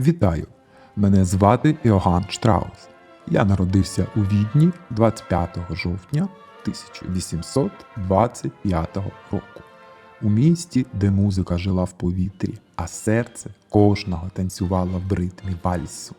Вітаю! Мене звати Іоганн Штраус. Я народився у Відні 25 жовтня 1825 року. У місті, де музика жила в повітрі, а серце кожного танцювало в ритмі вальсу.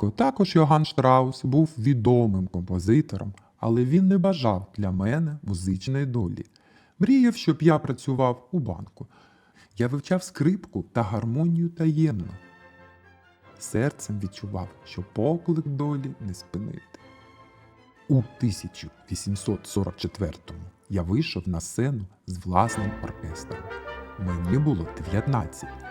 Батько, також Йоган Штраус, був відомим композитором, але він не бажав для мене музичної долі. Мріяв, щоб я працював у банку. Я вивчав скрипку та гармонію таємно. Серцем відчував, що поклик долі не спинити. У 1844-му я вийшов на сцену з власним оркестром. Мені було 19.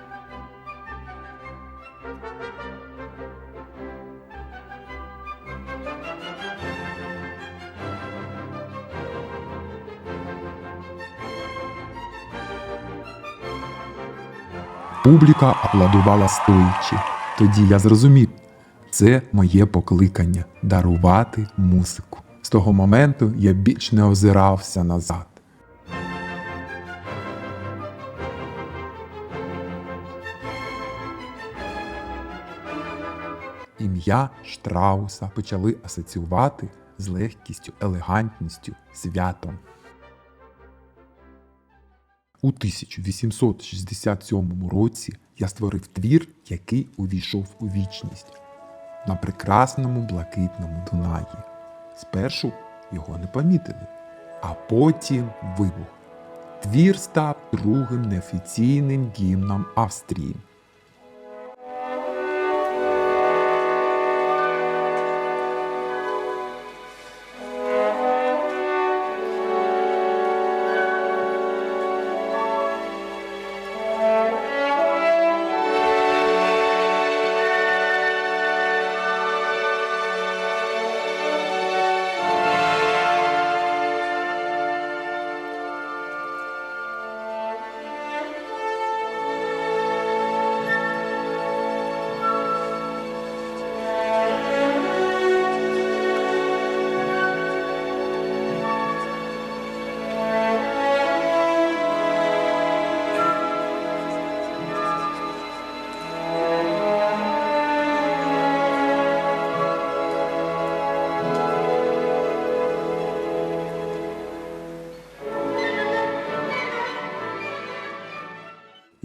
Публіка аплодувала стоячи. Тоді я зрозумів, це моє покликання дарувати музику. З того моменту я більш не озирався назад. Ім'я Штрауса почали асоціювати з легкістю, елегантністю, святом. У 1867 році я створив твір, який увійшов у вічність на прекрасному блакитному Дунаї. Спершу його не помітили, а потім вибух. Твір став другим неофіційним гімном Австрії.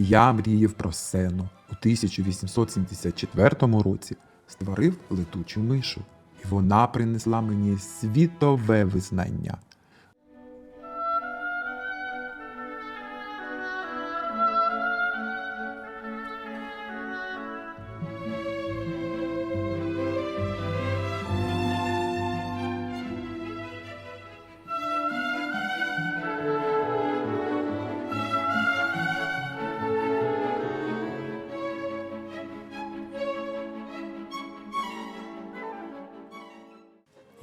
Я мріяв про сцену. У 1874 році створив летучу мишу, і вона принесла мені світове визнання.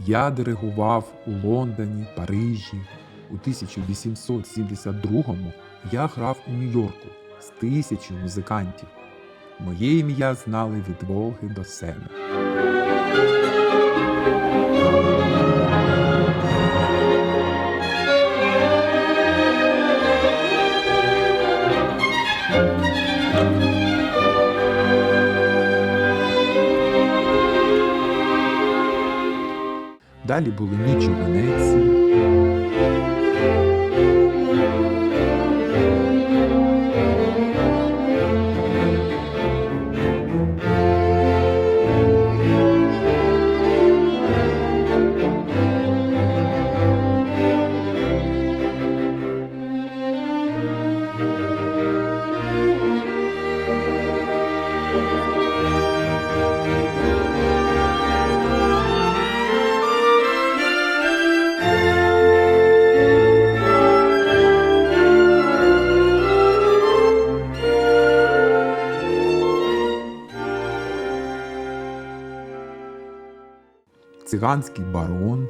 Я диригував у Лондоні, Парижі. У 1872-му я грав у Нью-Йорку з тисячою музикантів. Моє ім'я знали від Волги до Сени. Далі були ніч у Венеції. циганський барон.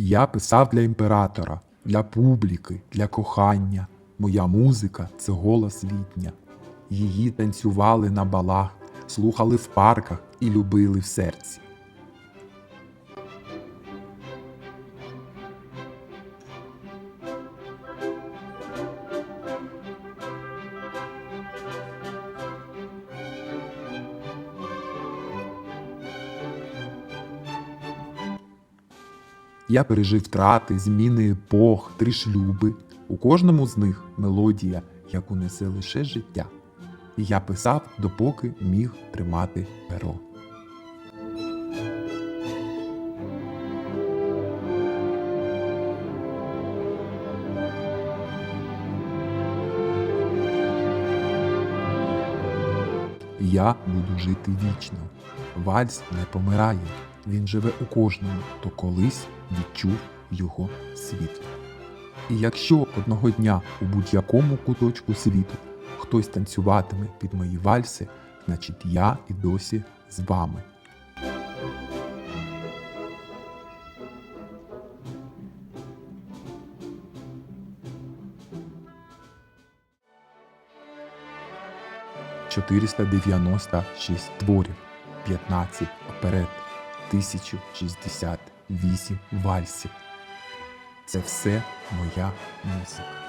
Я писав для імператора, для публіки, для кохання. Моя музика це голос літня. Її танцювали на балах, слухали в парках і любили в серці. Я пережив втрати, зміни епох, три шлюби. У кожному з них мелодія, яку несе лише життя. І я писав, допоки міг тримати перо. Я буду жити вічно. Вальс не помирає. Він живе у кожному, хто колись відчув його світ. І якщо одного дня у будь-якому куточку світу хтось танцюватиме під мої вальси, значить я і досі з вами. «496 творів, 15 оперет, 1068 вальсів. Це все моя музика.